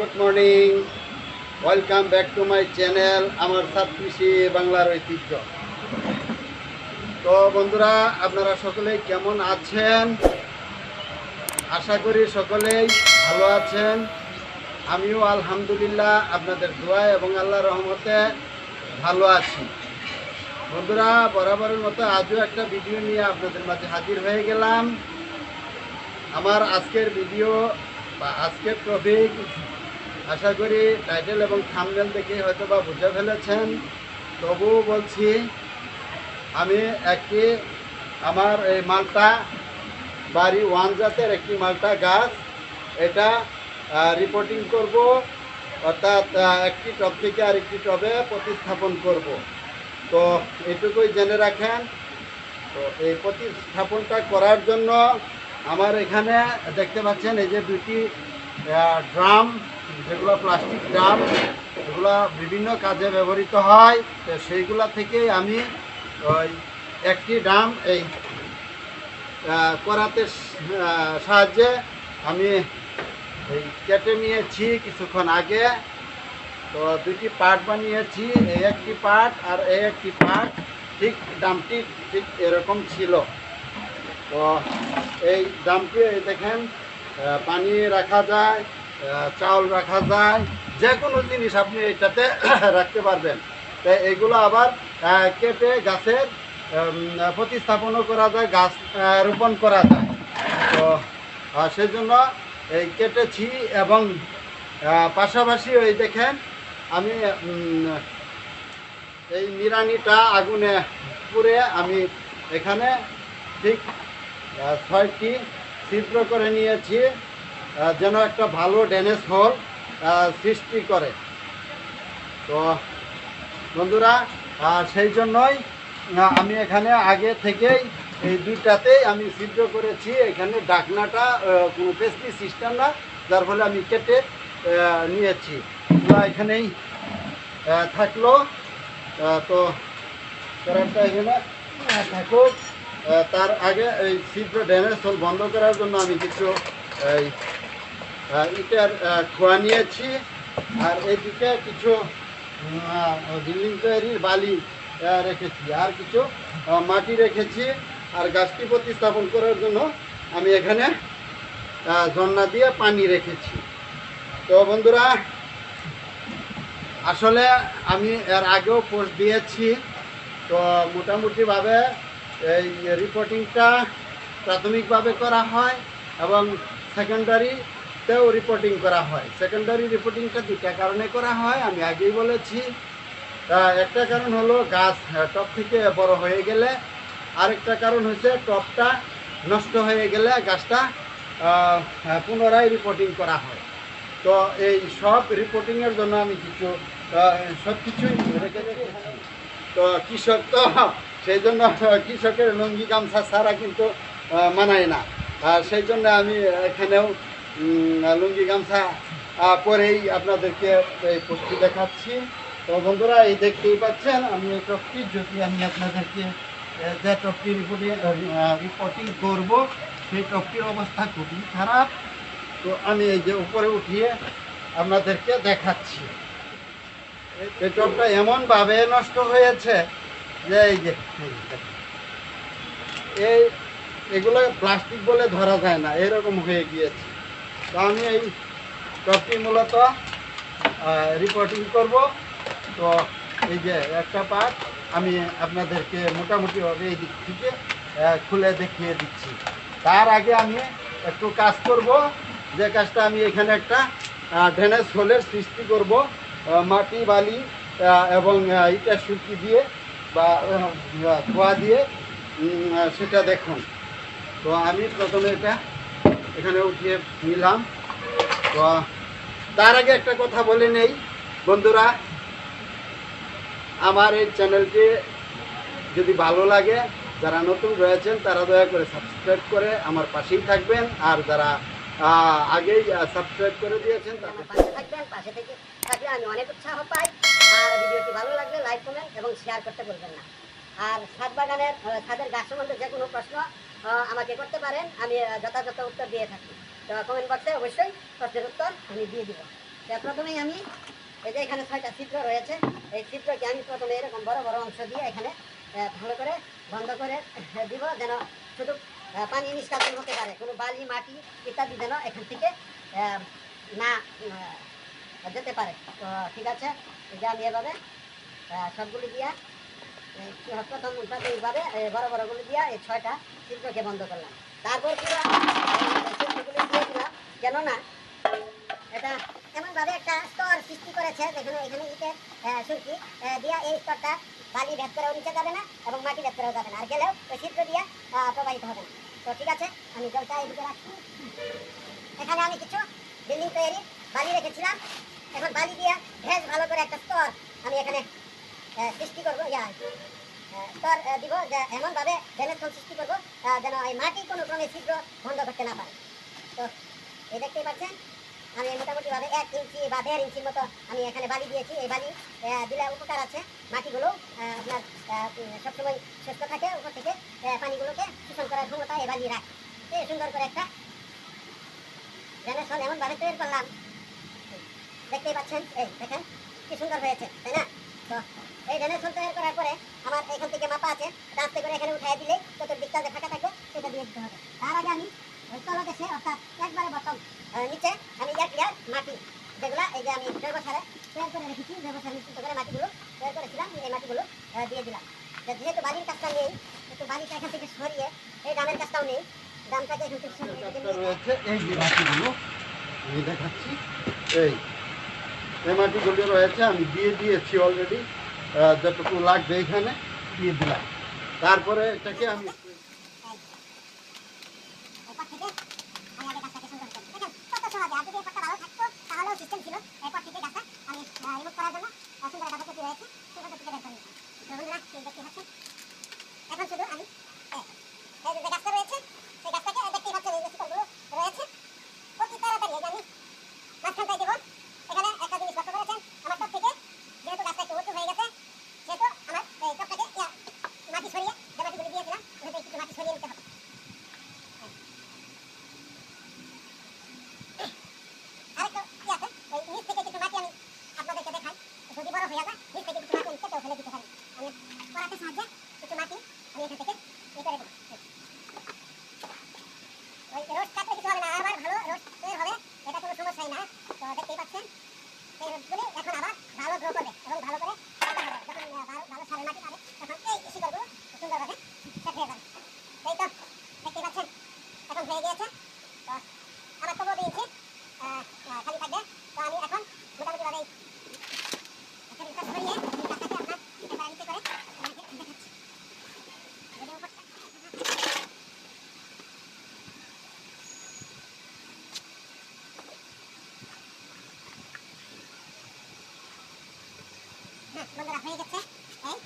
Good morning welcome back to my channel আমার সাত কৃষি বাংলার ঐতিহ্য। তো বন্ধুরা, আপনারা সকলেই কেমন আছেন? আশা করি সকলেই ভালো আছেন। আমিও আলহামদুলিল্লাহ আপনাদের দোয়া এবং আল্লাহর রহমতে ভালো আছি। বন্ধুরা, বরাবরের মতো আজও একটা ভিডিও নিয়ে আপনাদের মাঝে হাজির হয়ে গেলাম। আমার আজকের ভিডিও বা আজকের টপিক আশা করি টাইটেল এবং থামনেল দেখে হয়তো বা বুঝে ফেলেছেন। তবুও বলছি, আমি একটি আমার এই মালটা, বাড়ি ওয়ান জাতের একটি মালটা গাছ, এটা রিপোর্টিং করব, অর্থাৎ একটি টব থেকে আরেকটি টবে প্রতিস্থাপন করব। তো এটুকুই জেনে রাখেন। তো এই প্রতিস্থাপনটা করার জন্য আমার এখানে দেখতে পাচ্ছেন এই যে দুটি ড্রাম, যেগুলো প্লাস্টিক ড্রাম, এগুলো বিভিন্ন কাজে ব্যবহৃত হয়। তো সেইগুলা থেকেই আমি ওই একটি ড্রাম এই করাতে সাহায্যে আমি এই কেটে নিয়েছি কিছুক্ষণ আগে। তো দুটি পার্ট বানিয়েছি, এই একটি পার্ট আর এই একটি পার্ট ঠিক দামটি ঠিক এরকম ছিল। তো এই দামটি দেখেন পানি রাখা যায় চাউল রাখা যায় যে কোনো জিনিস আপনি এটাতে রাখতে পারবেন। তো এইগুলো আবার কেটে গাছের প্রতিস্থাপনও করা যায়, গাছ রোপণ করা যায়। তো সেজন্য এই কেটেছি এবং পাশাপাশি ওই দেখেন আমি এই নিরানিটা আগুনে পুড়ে আমি এখানে ঠিক ছয়টি ছিদ্র করে নিয়েছি যেন একটা ভালো ড্যানেজ হোল সৃষ্টি করে। তো, বন্ধুরা সেই জন্যই আমি এখানে আগে থেকেই এই দুইটাতেই আমি ছিদ্র করেছি। এখানে ডাকনাটা কোনো পেস্টি সিস্টেম না, যার ফলে আমি কেটে নিয়েছি। তো এখানেই থাকল। তো কারেন্টটা এখানে থাকুক। তার আগে এই ছিদ্র ড্যামেজ হোল বন্ধ করার জন্য আমি কিছু, এই ইটের খোয়া নিয়েছি। আর এদিকে কিছু বিল্ডিং তৈরির বালি রেখেছি। আর কিছু মাটি রেখেছি। আর গাছটি প্রতিস্থাপন করার জন্য আমি এখানে ঝর্ণা দিয়ে পানি রেখেছি। তো বন্ধুরা আসলে আমি এর আগেও পোস্ট দিয়েছি। তো মোটামুটিভাবে এই রিপোর্টিংটা প্রাথমিকভাবে করা হয় এবং সেকেন্ডারিতেও রিপোর্টিং করা হয়। সেকেন্ডারি রিপোর্টিংটা দুটা কারণে করা হয়, আমি আগেই বলেছি। একটা কারণ হলো গাছ টপ থেকে বড় হয়ে গেলে। আরেকটা কারণ হচ্ছে টপটা নষ্ট হয়ে গেলে গাছটা পুনরায় রিপোর্টিং করা হয়। তো এই সব রিপোর্টিংয়ের জন্য আমি কিছু সব কিছুই তো কৃষক তো, সেই জন্য কৃষকের লুঙ্গি গামছা ছাড়া কিন্তু মানায় না। আর সেই জন্য আমি এখানেও লুঙ্গি গামছা পরেই আপনাদেরকে এই পোস্টটি দেখাচ্ছি। তো বন্ধুরা, এই দেখতেই পাচ্ছেন, আমি এই টপটি, যদি আমি আপনাদেরকে যে টপটি রিপোর্টিং রিপোর্টিং করব, সেই টপটির অবস্থা খুবই খারাপ। তো আমি এই যে উপরে উঠিয়ে আপনাদেরকে দেখাচ্ছি। টপটা এমনভাবে নষ্ট হয়েছে যে এই যে। এই এগুলো প্লাস্টিক বলে ধরা যায় না, এরকম হয়ে গিয়েছে। তো আমি এই টপটি মূলত রিপোর্টিং করব। তো এই যে একটা পার্ট আমি আপনাদেরকে মোটামুটিভাবে এই দিক থেকে খুলে দেখিয়ে দিচ্ছি। তার আগে আমি একটু কাজ করব। যে কাজটা আমি এখানে একটা ড্রেনেজ হোলের সৃষ্টি করব মাটি, বালি এবং ইটা সুতি দিয়ে বা ধোয়া দিয়ে সেটা দেখুন। তো আমি প্রথমে এটা এখানে উঠিয়ে নিলাম। তো তার আগে একটা কথা বলে নেই। বন্ধুরা, আমার এই চ্যানেলটি যদি ভালো লাগে, যারা নতুন রয়েছেন, তারা দয়া করে সাবস্ক্রাইব করে আমার পাশেই থাকবেন। আর যারা আগেই সাবস্ক্রাইব করে দিয়েছেন পাশে থাকবেন, পাশে থেকে থাকলে আমি অনেক উৎসাহ পাই। আর ভিডিওটি ভালো লাগলে লাইক, কমেন্ট এবং শেয়ার করতে বলবেন না। আর ছাদ বাগানের ছাদের গাছ সম্বন্ধে যে কোনো প্রশ্ন আমাকে করতে পারেন। আমি যথাযথ উত্তর দিয়ে থাকি। তো কমেন্ট বক্সে অবশ্যই প্রশ্নের উত্তর আমি দিয়ে দিব। তো প্রথমেই আমি, এই যে এখানে ছয়টা ছিদ্র রয়েছে, এই ছিদ্রকে আমি প্রথমে এরকম বড় বড় অংশ দিয়ে এখানে ভালো করে বন্ধ করে দিব, যেন শুধু পানি নিষ্কাশন হতে পারে। কোনো বালি, মাটি ইত্যাদি যেন এখান থেকে না যেতে পারে। তো ঠিক আছে যে আমি এভাবে সবগুলি দিয়া প্রথম প্রাথমিকভাবে এই বড় বড়গুলি দিয়া এই ছয়টা চিত্রকে বন্ধ করলাম। তারপর পুরো ছিদ্রগুলি দিয়ে দিলাম। কেননা, এটা এমনভাবে একটা স্তর সৃষ্টি করেছে, যেখানে, এখানে ইটের সুরকি দিয়া এই স্তরটা বালি ভেদ করেও নিচে যাবে না এবং মাটি ভেদ করেও যাবে না। আর গেলেও ওই ছিদ্র দিয়া প্রবাহিত হবে না। তো ঠিক আছে, আমি জলটা এদিকে রাখছি। এখানে আমি কিছু বিল্ডিং তৈরি, বালি রেখেছিলাম। এখন বালি দিয়া ভেজ ভালো করে একটা স্তর আমি এখানে সৃষ্টি করব, ইয়া স্তর দিব যে এমনভাবে ড্রেনেজ সৃষ্টি করব যেন এই মাটি কোনো ক্রমে ছিদ্র বন্ধ করতে না পারে। তো, এই দেখতেই পাচ্ছেন, আমি মোটামুটি ভাবে এক ইঞ্চি বা দেড় ইঞ্চির মতো আমি এখানে বালি দিয়েছি। এই বালি দিলে উপকার আছে মাটিগুলো আপনার সবসময় সুস্থ থাকে, উপর থেকে পানিগুলোকে বালি রাখে। এই সুন্দর করে একটা হোল এমনভাবে তৈরি করলাম। দেখতেই পাচ্ছেন? এই, দেখেন, কি সুন্দর হয়েছে, তাই না? তো এই হোল তৈরি করার পরে আমার এখান থেকে মাপা আছে আস্তে করে এখানে উঠাই দিলেই চতুর্দিকটা যে ফাঁকা থাকবে, সেটা দিয়ে দিতে হবে। তার আগে আমি ওই তলদেশে অর্থাৎ একবারে বটম নিচে আমি এক ইয়ার মাটি, যেগুলা এই যে আমি জৈব সারে তৈরি করে রেখেছি জৈব সার মিশ্রিত করে মাটিগুলো তৈরি করেছিলাম এই মাটিগুলো আহ, দিয়ে দিলাম যে যেহেতু বালির কাজটা নেই একটু বালিটা এখান থেকে সরিয়ে এই দামের কাজটাও নেই দামটাকে এখান থেকে সরিয়ে একটা এদিকে নিয়ে- রয়েছে এই মাটিগুলো আমি দেখাচ্ছি। এই এই মাটিগুলো রয়েছে, আমি দিয়ে দিয়েছি অলরেডি যতটুকু লাগবে এখানে, দিয়ে দিলাম। তারপরে এটাকে আমি এরপর থেকে আমি আগে গাছটাকে সুন্দর করে দেখেন কত সহজে আর যদি এই পথটা ভালো থাকতো তাহলেও সিস্টেম ছিল এরপর থেকে গাছটা আমি রিমুভ করার জন্য আহ, সুন্দর একটা পদ্ধতি রয়েছে সেই পদ্ধতিতে বের করে নিলাম তো বন্ধুরা এই দেখতে পাচ্ছেন এখন শুধু আমি এই, এই যে গাছটা রয়েছে সেই গাছটাকে দেখতেই পাচ্ছেন এই যে শিকড়গুলো রয়েছে অতি তাড়াতাড়ি এই যে আমি মাঝখানটায় দেবো এখানে একটা জিনিস লক্ষ্য করেছেন আমার টপ থেকে যেহেতু গাছটা একটু উঁচু হয়ে গেছে সেহেতু আমার এই টপটাকে ইয়া, মাটি সরিয়ে যে মাটিগুলি দিয়েছিলাম ওখান থেকে একটু মাটি সরিয়ে নিতে হবে আরেকটা কি আছে ওই নিচ থেকে কিছু মাটি আমি আপনাদেরকে দেখাই যদি বড় হয়ে যায় নিচ থেকে কিছু মাটি আমি কেটেও ফেলে দিতে পারি আমি করাতে সাহায্যে কিছু মাটি আমি এখান থেকে ইয়ে করে দেবো ওই রোড কাটলে কিছু হবে না আবার ভালো রোড তৈরি হবে এটা কোনো সমস্যাই না তো দেখতেই পাচ্ছেন সেই রোডগুলি এখন আবার ভালো গ্রো করবে এবং ভালো করে কাটা হবে যখন আহ, ভালো ভালো সারের মাটি পাবে তখন এই শিকড়গুলো সুন্দরভাবে সেট হয়ে যাবে এই তো দেখতেই পাচ্ছেন এখন হয়ে গিয়েছে তো আমার তো বলে দিয়েছি আহ, আহ, খালি থাকবে তো আমি এখন মোটামুটি ভাবে একটা রিসার্চ করিয়ে এই গাছটাকে আপনার একটা বাড়িতে করে আপনাকে দেখাচ্ছি যদি উপরটা- হ্যাঁ, বন্ধুরা, হয়ে গেছে। এই।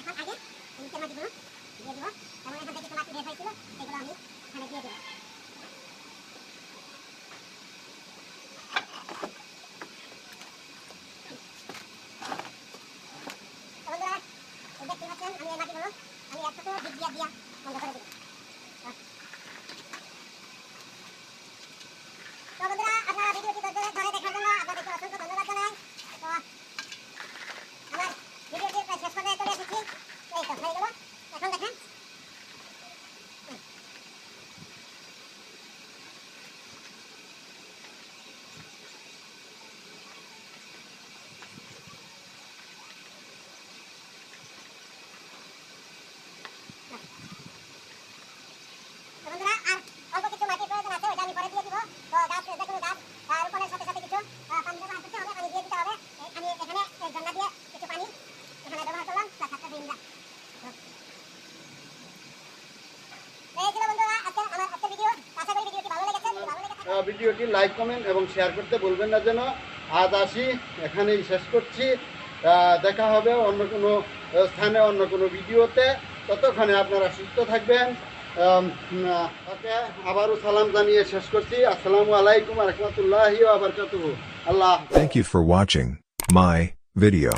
এখন আগে নিচের মাটিগুলো দিয়ে দিব। এবং এখান থেকে মাটি বের হয়েছিল, সেগুলো আমি এখানে দিয়ে দেবো। আমি একসাথে দিয়া বন্ধ করে দিলাম তো বন্ধুরা আপনারা ভিডিওটি ধৈর্য ধরে দেখার জন্য আপনাদেরকে অসংখ্য ধন্যবাদ জানাই তো আমার ভিডিওটি প্রায় শেষ পর্যায়ে চলে এসেছি এই তো হয়ে গেল এখন দেখেন তো বন্ধুরা আর অল্প কিছু মাটির প্রয়োজন আছে ওটা আমি পরে দিয়ে দিব তো গাছ যে কোনো গাছ আহ, রোপণের সাথে সাথে কিছু আহ, পানি ব্যবহার করতে হবে পানি দিয়ে দিতে হবে এই আমি এখানে এই জন্না দিয়ে কিছু পানি এখানে ব্যবহার করলাম প্লাস একটা ভিন্দা এই ছিল বন্ধুরা আজকে আমার আজকের ভিডিও আশা করি ভিডিওটি ভালো লেগেছে যদি ভালো লেগে থাকে আহ, ভিডিওটি লাইক, কমেন্ট এবং শেয়ার করতে বলবেন না যেন। আজ আসি, এখানেই শেষ করছি। দেখা হবে অন্য কোনো স্থানে অন্য কোনো ভিডিওতে। ততক্ষণে আপনারা সুস্থ থাকবেন। ওকে, আবারও সালাম জানিয়ে শেষ করছি। আসসালামু আলাইকুম রহমতুল্লাহি আবরকাতুহু আল্লাহ thank you for watching my video.